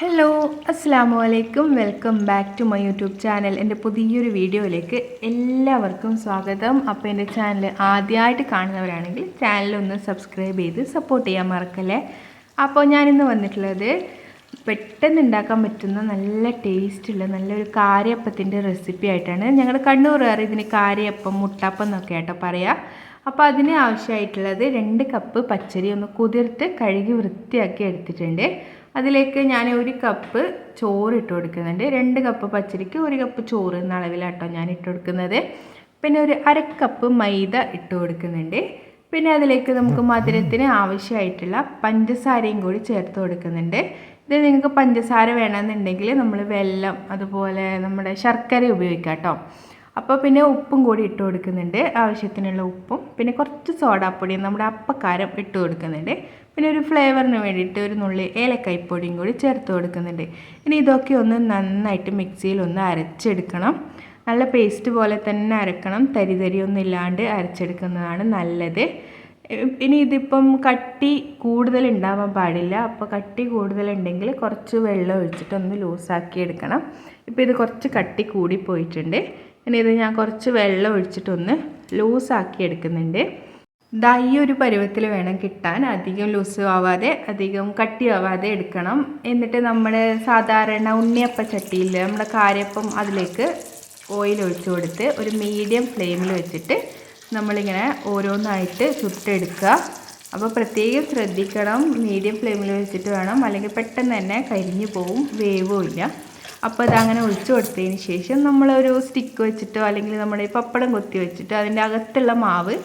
Hello അസ്സാമു അലൈക്കും welcome back to my YouTube channel എന്റെ പുതിയൊരു വീഡിയോയിലേക്ക് എല്ലാവർക്കും സ്വാഗതം. അപ്പോൾ എന്റെ ചാനൽ ആദ്യമായിട്ട് കാണുന്നവരാണെങ്കിൽ ചാനലൊന്ന് സബ്സ്ക്രൈബ് ചെയ്ത് സപ്പോർട്ട് ചെയ്യാൻ മറക്കല്ലേ? അപ്പോൾ ഞാനിന്ന് വന്നിട്ടുള്ളത് പെട്ടെന്ന് ഉണ്ടാക്കാൻ പറ്റുന്ന നല്ല ടേസ്റ്റുള്ള നല്ലൊരു കാരയപ്പത്തിന്റെ റെസിപ്പി ആയിട്ടാണ്. ഞങ്ങളുടെ കണ്ണൂറുകാർ ഇതിന് കാരയപ്പം മുട്ടപ്പം എന്നൊക്കെ ആയിട്ടോ പറയാം. അപ്പോൾ അതിന് ആവശ്യമായിട്ടുള്ളത് രണ്ട് കപ്പ് പച്ചരി ഒന്ന് കുതിർത്ത് കഴുകി വൃത്തിയാക്കി എടുത്തിട്ടുണ്ട്. അതിലേക്ക് ഞാൻ ഒരു കപ്പ് ചോറ് ഇട്ട് കൊടുക്കുന്നുണ്ട്. രണ്ട് കപ്പ് പച്ചരിക്ക് ഒരു കപ്പ് ചോറ് എന്ന അളവിലാട്ടോ ഞാൻ ഇട്ട് കൊടുക്കുന്നത്. പിന്നെ ഒരു അര കപ്പ് മൈദ ഇട്ട് കൊടുക്കുന്നുണ്ട്. പിന്നെ അതിലേക്ക് നമുക്ക് മധുരത്തിന് ആവശ്യമായിട്ടുള്ള പഞ്ചസാരയും കൂടി ചേർത്ത് കൊടുക്കുന്നുണ്ട്. ഇത് നിങ്ങൾക്ക് പഞ്ചസാര വേണമെന്നുണ്ടെങ്കിൽ നമ്മൾ വെല്ലം അതുപോലെ നമ്മുടെ ശർക്കര ഉപയോഗിക്കാം കേട്ടോ അപ്പോൾ പിന്നെ ഉപ്പും കൂടി ഇട്ട് കൊടുക്കുന്നുണ്ട് ആവശ്യത്തിനുള്ള ഉപ്പും. പിന്നെ കുറച്ച് സോഡാപ്പൊടിയും നമ്മുടെ അപ്പക്കാരം ഇട്ട് കൊടുക്കുന്നുണ്ട്. പിന്നെ ഒരു ഫ്ലേവറിന് വേണ്ടിയിട്ട് ഒരു നുള്ളി ഏലക്കായ്പൊടിയും കൂടി ചേർത്ത് കൊടുക്കുന്നുണ്ട്. ഇനി ഇതൊക്കെ ഒന്ന് നന്നായിട്ട് മിക്സിയിൽ ഒന്ന് അരച്ചെടുക്കണം. നല്ല പേസ്റ്റ് പോലെ തന്നെ അരക്കണം. തരി തരിയൊന്നും ഇല്ലാണ്ട് അരച്ചെടുക്കുന്നതാണ് നല്ലത്. ഇനി ഇതിപ്പം കട്ടി കൂടുതൽ ഉണ്ടാവാൻ പാടില്ല. അപ്പോൾ കട്ടി കൂടുതലുണ്ടെങ്കിൽ കുറച്ച് വെള്ളം ഒഴിച്ചിട്ട് ഒന്ന് ലൂസാക്കി എടുക്കണം. ഇപ്പോൾ ഇത് കുറച്ച് കട്ടി കൂടി പോയിട്ടുണ്ട്. ഇനി ഇത് ഞാൻ കുറച്ച് വെള്ളം ഒഴിച്ചിട്ടൊന്ന് ലൂസാക്കി എടുക്കുന്നുണ്ട്. ദാ ഈ ഒരു പരുവത്തിൽ വേണം കിട്ടാൻ. അധികം ലൂസ് ആവാതെ അധികം കട്ടിയാവാതെ എടുക്കണം. എന്നിട്ട് നമ്മൾ സാധാരണ ഉണ്ണിയപ്പ ചട്ടിയിൽ നമ്മുടെ കാരപ്പം അതിലേക്ക് ഓയിൽ ഒഴിച്ചു കൊടുത്ത് ഒരു മീഡിയം ഫ്ലെയിമിൽ വെച്ചിട്ട് നമ്മളിങ്ങനെ ഓരോന്നായിട്ട് ചുട്ടെടുക്കുക. അപ്പോൾ പ്രത്യേകം ശ്രദ്ധിക്കണം. മീഡിയം ഫ്ലെയിമിൽ വെച്ചിട്ട് വേണം. അല്ലെങ്കിൽ പെട്ടെന്ന് തന്നെ കരിഞ്ഞു പോവും. വേവും ഇല്ല അപ്പോൾ അതങ്ങനെ ഒഴിച്ചു കൊടുത്തതിന് ശേഷം നമ്മളൊരു സ്റ്റിക്ക് വെച്ചിട്ടോ അല്ലെങ്കിൽ നമ്മുടെ ഈ പപ്പടം കൊത്തി വെച്ചിട്ടോ അതിന്റെ അകത്തുള്ള മാവ്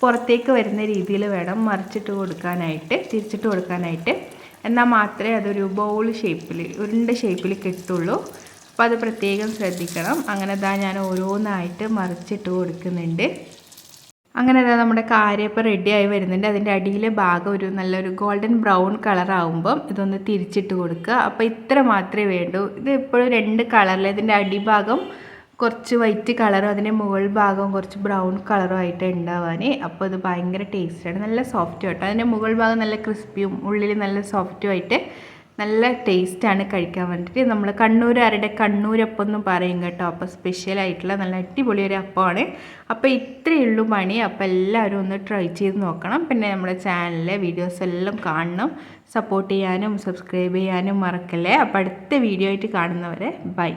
പുറത്തേക്ക് വരുന്ന രീതിയിൽ വേണം മറിച്ചിട്ട് കൊടുക്കാനായിട്ട് തിരിച്ചിട്ട് കൊടുക്കാനായിട്ട്. എന്നാൽ മാത്രമേ അതൊരു ബൗൾ ഷേപ്പിൽ ഉരുണ്ട ഷേപ്പിൽ കിട്ടുള്ളൂ. അപ്പോൾ അത് പ്രത്യേകം ശ്രദ്ധിക്കണം. അങ്ങനെ ഇതാ ഞാൻ ഓരോന്നായിട്ട് മറിച്ചിട്ട് കൊടുക്കുന്നുണ്ട്. അങ്ങനെ അതാ നമ്മുടെ കാര്യപ്പം റെഡിയായി വരുന്നുണ്ട്. അതിന്റെ അടിയിലെ ഭാഗം ഒരു നല്ലൊരു ഗോൾഡൻ ബ്രൗൺ കളറാകുമ്പം ഇതൊന്ന് തിരിച്ചിട്ട് കൊടുക്കുക. അപ്പോൾ ഇത്ര മാത്രമേ വേണ്ടൂ. ഇത് ഇപ്പോഴും രണ്ട് കളറിൽ ഇതിന്റെ അടിഭാഗം കുറച്ച് വൈറ്റ് കളറും അതിന്റെ മുകൾ ഭാഗം കുറച്ച് ബ്രൗൺ കളറും ആയിട്ട് ഉണ്ടാവാൻ. അപ്പോൾ അത് ഭയങ്കര ടേസ്റ്റാണ് നല്ല സോഫ്റ്റ് ആട്ടോ. അതിന്റെ മുകൾ ഭാഗം നല്ല ക്രിസ്പിയും ഉള്ളിൽ നല്ല സോഫ്റ്റും ആയിട്ട് നല്ല ടേസ്റ്റാണ് കഴിക്കാൻ വേണ്ടിയിട്ട് നമ്മൾ കണ്ണൂരുകാരുടെ കണ്ണൂരപ്പം എന്ന് പറയും കേട്ടോ. അപ്പോൾ സ്പെഷ്യലായിട്ടുള്ള നല്ല അടിപൊളി ഒരു അപ്പമാണ്. അപ്പോൾ ഇത്രയേ ഉള്ളൂ പണി. അപ്പോൾ എല്ലാവരും ഒന്ന് ട്രൈ ചെയ്ത് നോക്കണം. പിന്നെ നമ്മുടെ ചാനലിലെ വീഡിയോസ് എല്ലാം കാണണം. സപ്പോർട്ട് ചെയ്യാനും സബ്സ്ക്രൈബ് ചെയ്യാനും മറക്കല്ലേ. അപ്പോൾ അടുത്ത വീഡിയോ ആയിട്ട് കാണുന്നവരെ ബൈ